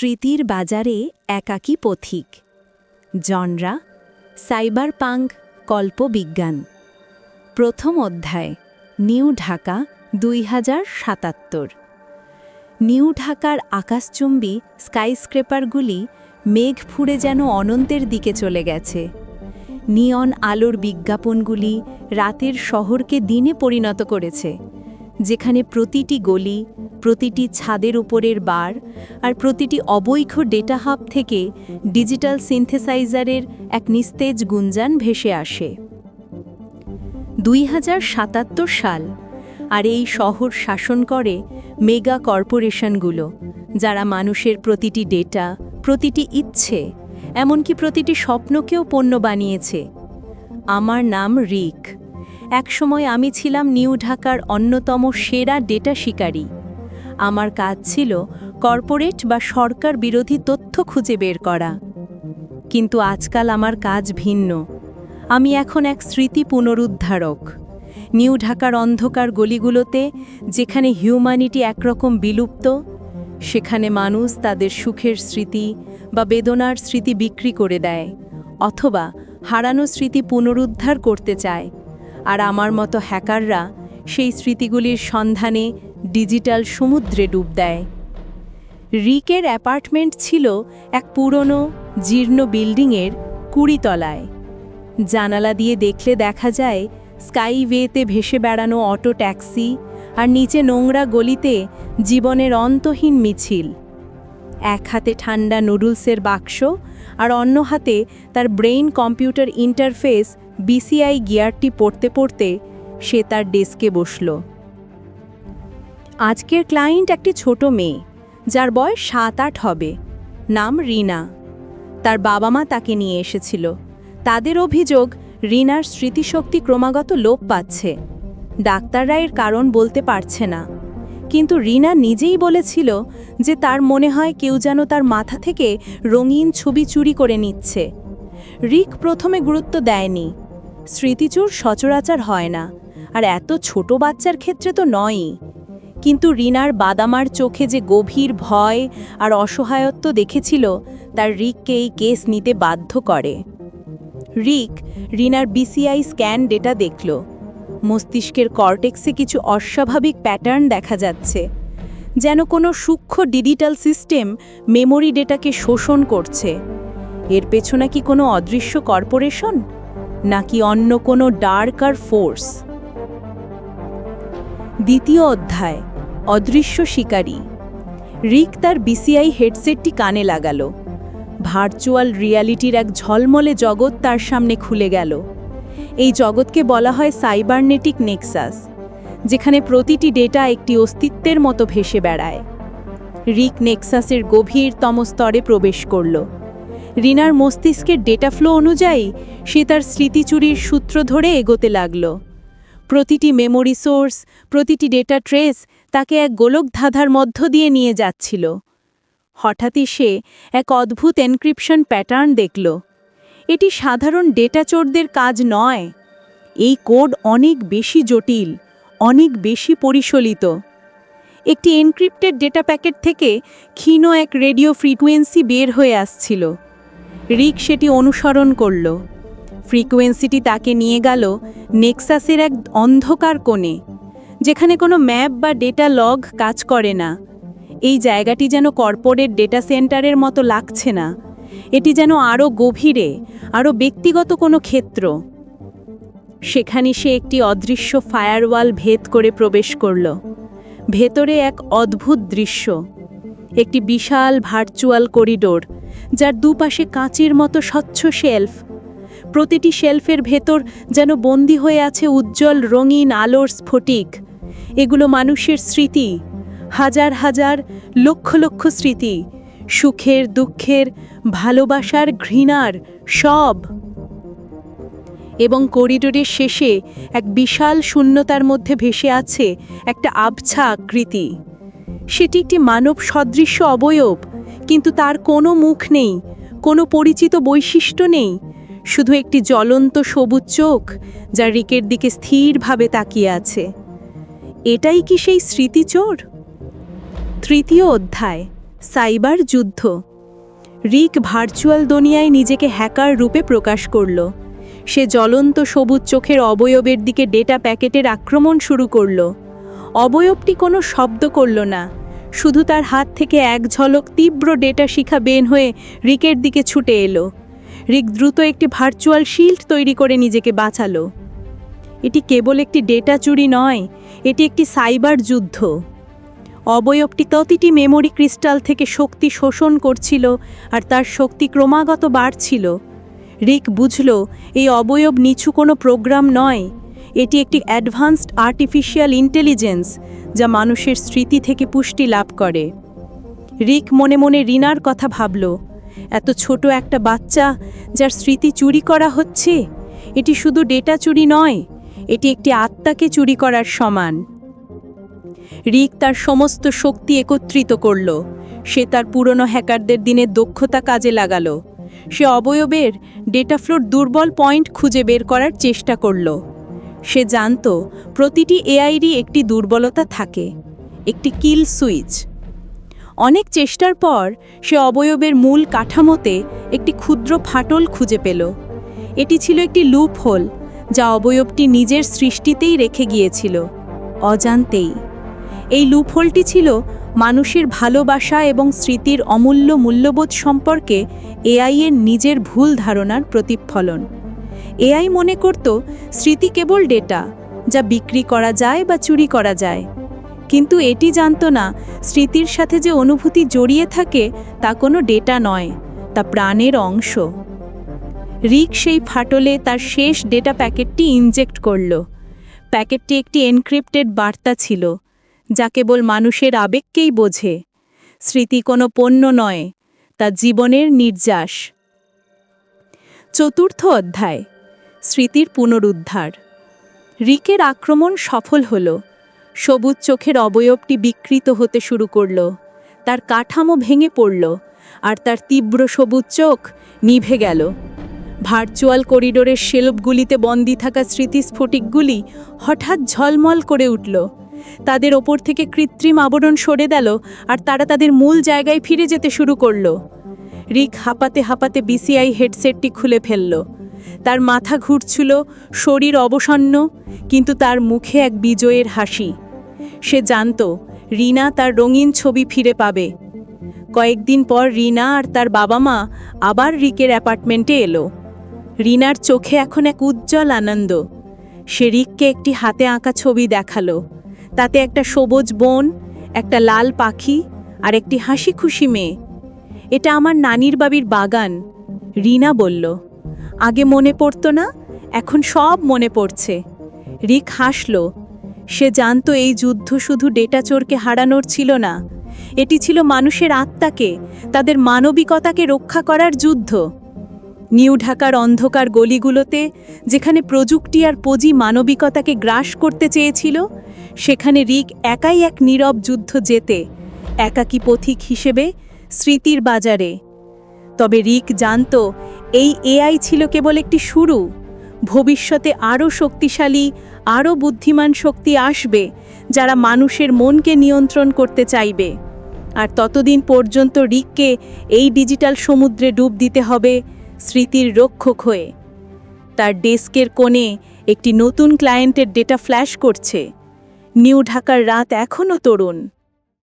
স্মৃতির বাজারে একাকী পথিক। জনরা সাইবার পাঙ্ক কল্পবিজ্ঞান। প্রথম অধ্যায়, নিউ ঢাকা দুই হাজার সাতাত্তর। নিউ ঢাকার আকাশচুম্বী স্কাইস্ক্রেপারগুলি মেঘ ফুঁড়ে যেন অনন্তের দিকে চলে গেছে। নিয়ন আলোর বিজ্ঞাপনগুলি রাতের শহরকে দিনে পরিণত করেছে। যেখানে প্রতিটি গলি, প্রতিটি ছাদের উপরের বার আর প্রতিটি অবৈধ ডেটা হাব থেকে ডিজিটাল সিনথেসাইজারের এক নিস্তেজ গুঞ্জান ভেসে আসে। দুই হাজার সাতাত্তর সাল, আর এই শহর শাসন করে মেগা কর্পোরেশনগুলো যারা মানুষের প্রতিটি ডেটা প্রতিটি ইচ্ছে, এমনকি প্রতিটি স্বপ্নকেও পণ্য বানিয়েছে। আমার নাম রিক। একসময় আমি ছিলাম নিউ ঢাকার অন্যতম সেরা ডেটা শিকারী। আমার কাজ ছিল কর্পোরেট বা সরকার বিরোধী তথ্য খুঁজে বের করা। কিন্তু আজকাল আমার কাজ ভিন্ন। আমি এখন এক স্মৃতি পুনরুদ্ধারক। নিউ ঢাকার অন্ধকার গলিগুলোতে, যেখানে হিউম্যানিটি একরকম বিলুপ্ত, সেখানে মানুষ তাদের সুখের স্মৃতি বা বেদনার স্মৃতি বিক্রি করে দেয়, অথবা হারানো স্মৃতি পুনরুদ্ধার করতে চায়। আর আমার মতো হ্যাকাররা সেই স্মৃতিগুলির সন্ধানে ডিজিটাল সমুদ্রে ডুব দেয়। রিকের অ্যাপার্টমেন্ট ছিল এক পুরনো, জীর্ণ বিল্ডিংয়ের কুড়ি তলায় জানালা দিয়ে দেখলে দেখা যায়, স্কাইওয়েতে ভেসে বেড়ানো অটো ট্যাক্সি আর নিচে নোংরা গলিতে জীবনের অন্তহীন মিছিল। এক হাতে ঠান্ডা নুডলসের বাক্স আর অন্য হাতে তার ব্রেইন কম্পিউটার ইন্টারফেস বিসিআই গিয়ারটি পড়তে পড়তে সে তার ডেস্কে বসল। আজকের ক্লায়েন্ট একটি ছোট মেয়ে, যার বয়স সাত আট হবে, নাম রিনা। তার বাবা মা তাকে নিয়ে এসেছিল। তাদের অভিযোগ, রিনার স্মৃতিশক্তি ক্রমাগত লোপ পাচ্ছে। ডাক্তাররা এর কারণ বলতে পারছে না। কিন্তু রিনা নিজেই বলেছিল যে তার মনে হয় কেউ যেন তার মাথা থেকে রঙিন ছবি চুরি করে নিচ্ছে। রিক প্রথমে গুরুত্ব দেয়নি স্মৃতিচুর সচরাচর হয় না, আর এত ছোট বাচ্চার ক্ষেত্রে তো নয়ই। কিন্তু রিনার বাদামার চোখে যে গভীর ভয় আর অসহায়ত্ব দেখেছিল, তার রিককে এই কেস নিতে বাধ্য করে। Rick Riner BCI scan data দেখল। মস্তিষ্কের কর্টেক্সে কিছু অস্বাভাবিক প্যাটার্ন দেখা যাচ্ছে, যেন কোনো সূক্ষ্ম ডিজিটাল সিস্টেম মেমোরি ডেটাকে শোষণ করছে। এর পেছনে কি কোনো অদৃশ্য কর্পোরেশন? নাকি অন্য কোনো ডার্কার ফোর্স? দ্বিতীয় অধ্যায়, অদৃশ্য শিকারী। রিক তার বিসিআই হেডসেটটি কানে লাগালো। ভার্চুয়াল রিয়ালিটির এক ঝলমলে জগৎ তার সামনে খুলে গেল। এই জগৎকে বলা হয় সাইবারনেটিক নেক্সাস, যেখানে প্রতিটি ডেটা একটি অস্তিত্বের মতো ভেসে বেড়ায়। রিক নেক্সাসের গভীরতম স্তরে প্রবেশ করল। রিনার মস্তিষ্কের ডেটা ফ্লো অনুযায়ী সে তার স্মৃতিচুরির সূত্র ধরে এগোতে লাগল। প্রতিটি মেমোরি সোর্স প্রতিটি ডেটা ট্রেস তাকে এক গোলক ধাঁধার মধ্য দিয়ে নিয়ে যাচ্ছিল। হঠাৎই সে এক অদ্ভুত এনক্রিপশন প্যাটার্ন দেখল। এটি সাধারণ ডেটা চোরদের কাজ নয়। এই কোড অনেক বেশি জটিল, অনেক বেশি পরিশলিত। একটি এনক্রিপ্টেড ডেটা প্যাকেট থেকে ক্ষীণ এক রেডিও ফ্রিকোয়েন্সি বের হয়ে আসছিল। রিক সেটি অনুসরণ করল। ফ্রিকোয়েন্সিটি তাকে নিয়ে গেল নেক্সাসের এক অন্ধকার কোণে, যেখানে কোনো ম্যাপ বা ডেটা লগ কাজ করে না। এই জায়গাটি যেন কর্পোরেট ডেটা সেন্টারের মতো লাগছে না। এটি যেন আরও গভীরে, আরও ব্যক্তিগত কোনো ক্ষেত্র। সেখানে সে একটি অদৃশ্য ফায়ারওয়াল ভেদ করে প্রবেশ করল। ভেতরে এক অদ্ভুত দৃশ্য, একটি বিশাল ভার্চুয়াল করিডোর যার দুপাশে কাঁচের মতো স্বচ্ছ শেলফ। প্রতিটি শেলফের ভেতর যেন বন্দি হয়ে আছে উজ্জ্বল রঙিন আলোর স্ফটিক। এগুলো মানুষের স্মৃতি, হাজার হাজার, লক্ষ লক্ষ স্মৃতি, সুখের, দুঃখের, ভালোবাসার ঘৃণার সব। এবং করিডোরের শেষে এক বিশাল শূন্যতার মধ্যে ভেসে আছে একটা আবছা আকৃতি। সেটি একটি মানব সদৃশ্য অবয়ব কিন্তু তার কোনো মুখ নেই, কোনো পরিচিত বৈশিষ্ট্য নেই, শুধু একটি জ্বলন্ত সবুজ চোখ যা রিকের দিকে স্থিরভাবে তাকিয়ে আছে। এটাই কি সেই স্মৃতিচোর? তৃতীয় অধ্যায়, সাইবার যুদ্ধ। রিক ভার্চুয়াল দুনিয়ায় নিজেকে হ্যাকার রূপে প্রকাশ করল। সে জ্বলন্ত সবুজ চোখের অবয়বের দিকে ডেটা প্যাকেটের আক্রমণ শুরু করল। অবয়বটি কোনো শব্দ করল না। শুধু তার হাত থেকে এক ঝলক তীব্র ডেটা শিখা বেন হয়ে রিকের দিকে ছুটে এলো। রিক দ্রুত একটি ভার্চুয়াল শিল্ড তৈরি করে নিজেকে বাঁচালো। এটি কেবল একটি ডেটা চুরি নয়, এটি একটি সাইবার যুদ্ধ। অবয়বটি প্রতিটি মেমোরি ক্রিস্টাল থেকে শক্তি শোষণ করছিল আর তার শক্তি ক্রমাগত বাড়ছিল। রিক বুঝল, এই অবয়ব নিচু কোনো প্রোগ্রাম নয় এটি একটি অ্যাডভান্সড আর্টিফিশিয়াল ইন্টেলিজেন্স যা মানুষের স্মৃতি থেকে পুষ্টি লাভ করে। রিক মনে মনে রিনার কথা ভাবল, এত ছোট একটা বাচ্চা যার স্মৃতি চুরি করা হচ্ছে? এটি শুধু ডেটা চুরি নয়, এটি একটি আত্মাকে চুরি করার সমান। রিক তার সমস্ত শক্তি একত্রিত করল, সে তার পুরনো হ্যাকারদের দিনের দক্ষতা কাজে লাগালো, সে অবয়বের ডেটা ফ্লোর দুর্বল পয়েন্ট খুঁজে বের করার চেষ্টা করল। সে জানত প্রতিটি এআইরই একটি দুর্বলতা থাকে, একটি কিল সুইচ। অনেক চেষ্টার পর সে অবয়বের মূল কাঠামোতে একটি ক্ষুদ্র ফাটল খুঁজে পেল। এটি ছিল একটি লুপ হোল যা অবয়বটি নিজের সৃষ্টিতেই রেখে গিয়েছিল, অজান্তেই। এই লুপহোলটি ছিল মানুষের ভালোবাসা এবং স্মৃতির অমূল্য মূল্যবোধ সম্পর্কে এআইয়ের নিজের ভুল ধারণার প্রতিফলন। এআই মনে করত স্মৃতি কেবল ডেটা, যা বিক্রি করা যায় বা চুরি করা যায়। কিন্তু এটি জানত না স্মৃতির সাথে যে অনুভূতি জড়িয়ে থাকে তা কোনো ডেটা নয়, তা প্রাণের অংশ। রিক সেই ফাটলে তার শেষ ডেটা প্যাকেটটি ইনজেক্ট করল। প্যাকেটটি একটি এনক্রিপ্টেড বার্তা ছিল, যা কেবল মানুষের আবেগকেই বোঝে। স্মৃতি কোনো পণ্য নয়, তা জীবনের নির্যাস। চতুর্থ অধ্যায়। স্মৃতির পুনরুদ্ধার। রিকের আক্রমণ সফল হল। সবুজ চোখের অবয়বটি বিকৃত হতে শুরু করল। তার কাঠামো ভেঙে পড়ল আর তার তীব্র সবুজ চোখ নিভে গেল। ভার্চুয়াল করিডোরের শেলফগুলিতে বন্দি থাকা স্মৃতিস্ফটিকগুলি হঠাৎ ঝলমল করে উঠল। তাদের ওপর থেকে কৃত্রিম আবরণ সরে দিল আর তারা তাদের মূল জায়গায় ফিরে যেতে শুরু করল। রিক হাঁপাতে হাঁপাতে বিসিআই হেডসেটটি খুলে ফেলল। তার মাথা ঘুরছিল, শরীর অবসন্ন, কিন্তু তার মুখে এক বিজয়ের হাসি। সে জানত, রিনা তার রঙিন ছবি ফিরে পাবে। কয়েকদিন পর রিনা আর তার বাবা মা আবার রিকের অ্যাপার্টমেন্টে এলো। রিনার চোখে এখন এক উজ্জ্বল আনন্দ। সে রিককে একটি হাতে আঁকা ছবি দেখাল। তাতে একটা সবুজ বন, একটা লাল পাখি আর একটি হাসি খুশি মেয়ে। এটা আমার নানির বাবির বাগান, রিনা বলল। আগে মনে পড়তো না, এখন সব মনে পড়ছে। রিক হাসল, সে জানত এই যুদ্ধ শুধু ডেটা চোরকে হারানোর ছিল না, এটি ছিল মানুষের আত্মাকে, তাদের মানবিকতাকে রক্ষা করার যুদ্ধ। নিউ ঢাকার অন্ধকার গলিগুলোতে, যেখানে প্রযুক্তি আর পুঁজি মানবিকতাকে গ্রাস করতে চেয়েছিল, সেখানে রিক একাই এক নীরব যুদ্ধ যেতে একাকী পথিক হিসেবে স্মৃতির বাজারে। তবে রিক জানত এই এআই ছিল কেবল একটি শুরু। ভবিষ্যতে আরও শক্তিশালী, আরও বুদ্ধিমান শক্তি আসবে, যারা মানুষের মনকে নিয়ন্ত্রণ করতে চাইবে। আর ততদিন পর্যন্ত রিককে এই ডিজিটাল সমুদ্রে ডুব দিতে হবে স্মৃতির রক্ষক হয়ে। তার ডেস্কের কোণে একটি নতুন ক্লায়েন্টের ডেটা ফ্ল্যাশ করছে। নিউ ঢাকার রাত এখনও তরুণ।